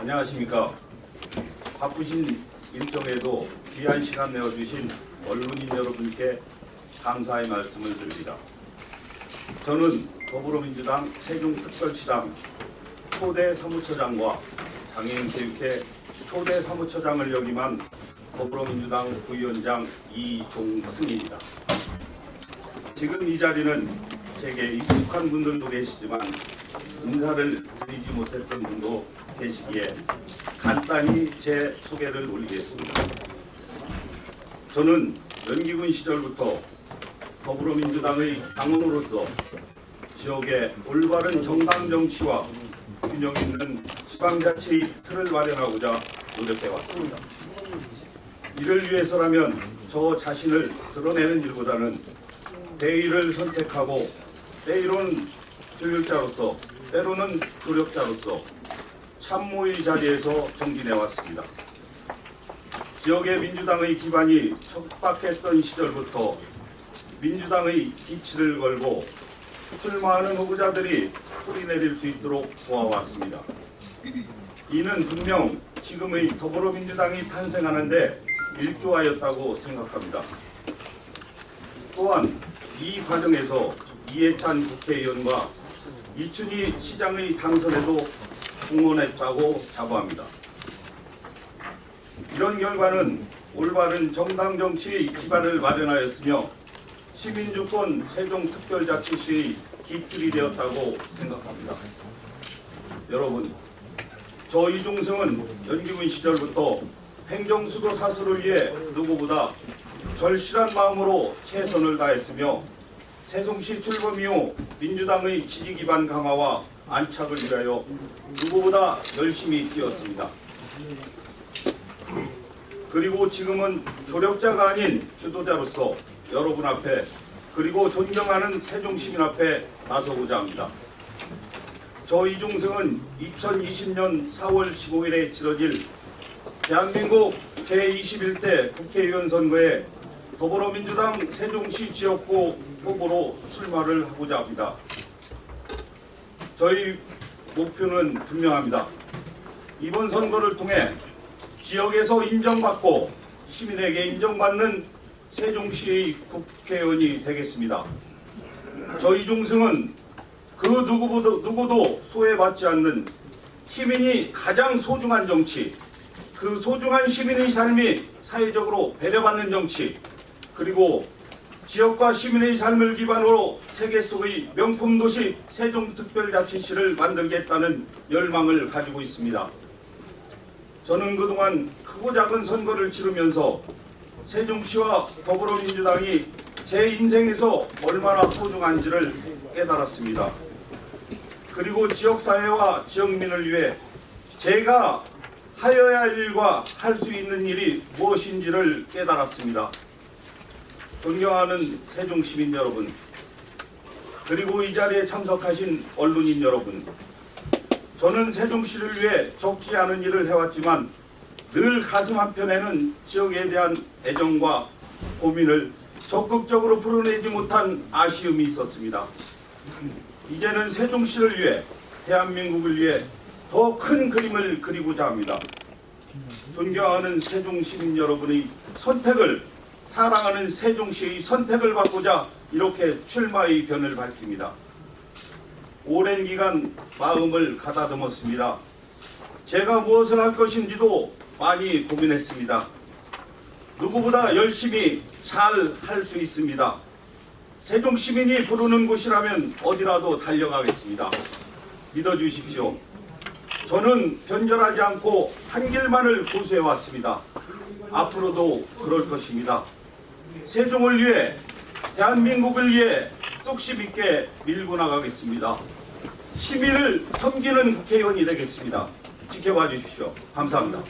안녕하십니까. 바쁘신 일정에도 귀한 시간 내어주신 언론인 여러분께 감사의 말씀을 드립니다. 저는 더불어민주당 세종특별시장 초대 사무처장과 장애인체육회 초대 사무처장을 역임한 더불어민주당 부위원장 이종승입니다. 지금 이 자리는 제게 익숙한 분들도 계시지만 인사를 드리지 못했던 분도 계시기에 간단히 제 소개를 올리겠습니다. 저는 연기군 시절부터 더불어민주당의 당원으로서 지역의 올바른 정당 정치와 균형 있는 지방자치의 틀을 마련하고자 노력해 왔습니다. 이를 위해서라면 저 자신을 드러내는 일보다는 대의를 선택하고 때이로는 조율자로서 때로는 조력자로서 참모의 자리에서 정진해 왔습니다. 지역의 민주당의 기반이 척박했던 시절부터 민주당의 기치를 걸고 출마하는 후보자들이 뿌리내릴 수 있도록 도와왔습니다. 이는 분명 지금의 더불어민주당이 탄생하는데 일조하였다고 생각합니다. 또한 이 과정에서 이해찬 국회의원과 이춘희 시장의 당선에도 공헌했다고 자부합니다. 이런 결과는 올바른 정당 정치의 기반을 마련하였으며 시민주권 세종특별자치시의 기틀이 되었다고 생각합니다. 여러분, 저 이종승은 연기군 시절부터 행정수도 사수를 위해 누구보다 절실한 마음으로 최선을 다했으며 세종시 출범 이후 민주당의 지지 기반 강화와 안착을 위하여 누구보다 열심히 뛰었습니다. 그리고 지금은 조력자가 아닌 주도자로서 여러분 앞에 그리고 존경하는 세종 시민 앞에 나서고자 합니다. 저 이종승은 2020년 4월 15일에 치러질 대한민국 제21대 국회의원 선거에 더불어민주당 세종시 지역구 후보로 출마를 하고자 합니다. 저희 목표는 분명합니다. 이번 선거를 통해 지역에서 인정받고 시민에게 인정받는 세종시의 국회의원이 되겠습니다. 저 이종승은 그 누구보다, 누구도 소외받지 않는 시민이 가장 소중한 정치, 그 소중한 시민의 삶이 사회적으로 배려받는 정치, 그리고 지역과 시민의 삶을 기반으로 세계 속의 명품 도시 세종특별자치시를 만들겠다는 열망을 가지고 있습니다. 저는 그동안 크고 작은 선거를 치르면서 세종시와 더불어민주당이 제 인생에서 얼마나 소중한지를 깨달았습니다. 그리고 지역사회와 지역민을 위해 제가 하여야 할 일과 할 수 있는 일이 무엇인지를 깨달았습니다. 존경하는 세종 시민 여러분, 그리고 이 자리에 참석하신 언론인 여러분, 저는 세종시를 위해 적지 않은 일을 해왔지만 늘 가슴 한편에는 지역에 대한 애정과 고민을 적극적으로 풀어내지 못한 아쉬움이 있었습니다. 이제는 세종시를 위해 대한민국을 위해 더 큰 그림을 그리고자 합니다. 존경하는 세종 시민 여러분의 선택을 사랑하는 세종시의 선택을 받고자 이렇게 출마의 변을 밝힙니다. 오랜 기간 마음을 가다듬었습니다. 제가 무엇을 할 것인지도 많이 고민했습니다. 누구보다 열심히 잘 할 수 있습니다. 세종 시민이 부르는 곳이라면 어디라도 달려가겠습니다. 믿어주십시오. 저는 변절하지 않고 한 길만을 고수해 왔습니다. 앞으로도 그럴 것입니다. 세종을 위해 대한민국을 위해 뚝심 있게 밀고 나가겠습니다. 시민을 섬기는 국회의원이 되겠습니다. 지켜봐 주십시오. 감사합니다.